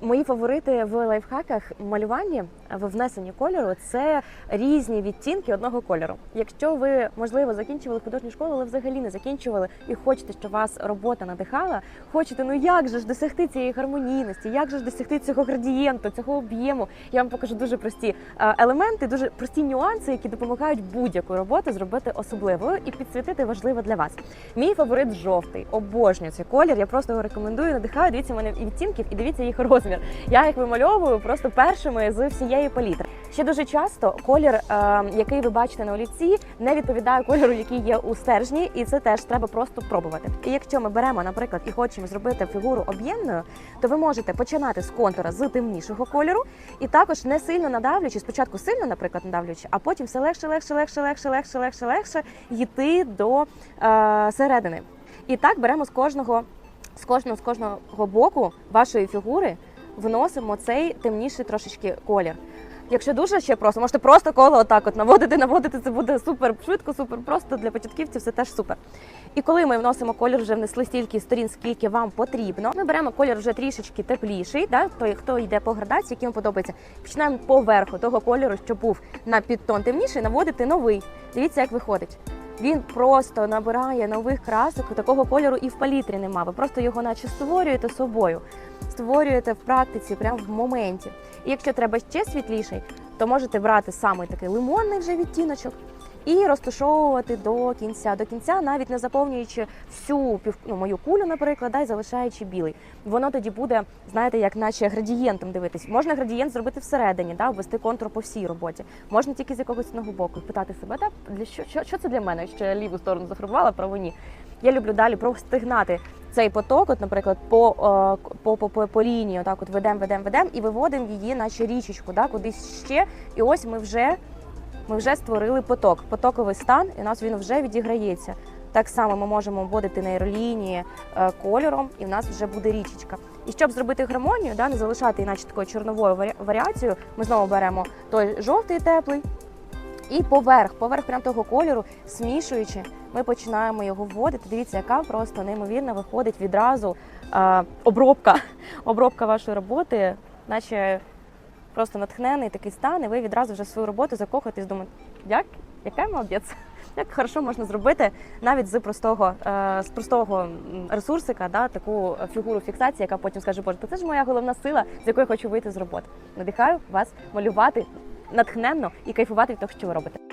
Мої фаворити в лайфхаках малюванні в внесенні кольору це різні відтінки одного кольору. Якщо ви можливо закінчували художню школу, але взагалі не закінчували і хочете, щоб вас робота надихала, хочете, ну як же ж досягти цієї гармонійності, як же ж досягти цього градієнту, цього об'єму. Я вам покажу дуже прості е, елементи, дуже прості нюанси, які допомагають будь-яку роботу зробити особливою і підсвітити важливо для вас. Мій фаворит жовтий. Обожнюю цей колір. Я просто його рекомендую. Надихаю. Дивіться мене і відтінків, і дивіться їх розмір. Я їх вимальовую просто першими з всієї палітри. Ще дуже часто колір, е, який ви бачите на олівці, не відповідає кольору, який є у стержні, і це теж треба просто пробувати. І якщо ми беремо, наприклад, і хочемо зробити фігуру об'ємною, то ви можете починати з контура з темнішого кольору, і також не сильно надавлюючи, спочатку сильно, наприклад, надавлюючи, а потім все легше, легше, легше, легше, легше, легше, легше йти до е, середини. І так беремо з кожного, з кожного, з кожного боку вашої фігури, вносимо цей темніший трошечки колір. Якщо дуже ще просто, можете просто коло отак от наводити, наводити, це буде супер швидко, супер просто для початківців, це теж супер. І коли ми вносимо колір, вже внесли стільки сторін, скільки вам потрібно, ми беремо колір вже трішечки тепліший, да, той, хто йде по градації, який вам подобається. Починаємо поверху того кольору, що був на підтон темніший, наводити новий. Дивіться, як виходить. Він просто набирає нових красок, такого кольору і в палітрі нема. Ви просто його наче створюєте собою, створюєте в практиці, прямо в моменті. І якщо треба ще світліший, то можете брати саме такий лимонний вже відтіночок і розташовувати до кінця. До кінця, навіть не заповнюючи всю пів, ну, мою кулю, наприклад, да, і залишаючи білий. Воно тоді буде, знаєте, як наче градієнтом дивитись. Можна градієнт зробити всередині, да, ввести контур по всій роботі. Можна тільки з якогось одного боку питати себе, да, для що, що, що це для мене? Що я ліву сторону зафарбувала, праву ні. Я люблю далі просто гнати цей поток, от, наприклад, по, е, по, по, по, по лінії, отак от ведемо, ведемо, ведемо і виводимо її, наче річечку, да, кудись ще. І ось ми вже, ми вже створили поток, потоковий стан, і у нас він вже відіграється. Так само ми можемо вводити нейролінії е, кольором, і в нас вже буде річечка. І щоб зробити гармонію, да, не залишати іначе такою чорновою варі- варіацією, ми знову беремо той жовтий теплий. І поверх, поверх прям того кольору, смішуючи, ми починаємо його вводити. Дивіться, яка просто неймовірно виходить відразу е, обробка, обробка вашої роботи, наче просто натхнений такий стан, і ви відразу вже свою роботу закохуєтесь, думаєте, як? Яка молодець? Як хорошо можна зробити навіть з простого, е, з простого ресурсика, да, таку фігуру фіксації, яка потім скаже, Боже, це ж моя головна сила, з якою хочу вийти з роботи. Надихаю вас малювати натхненно і кайфувати від того, що ви робите.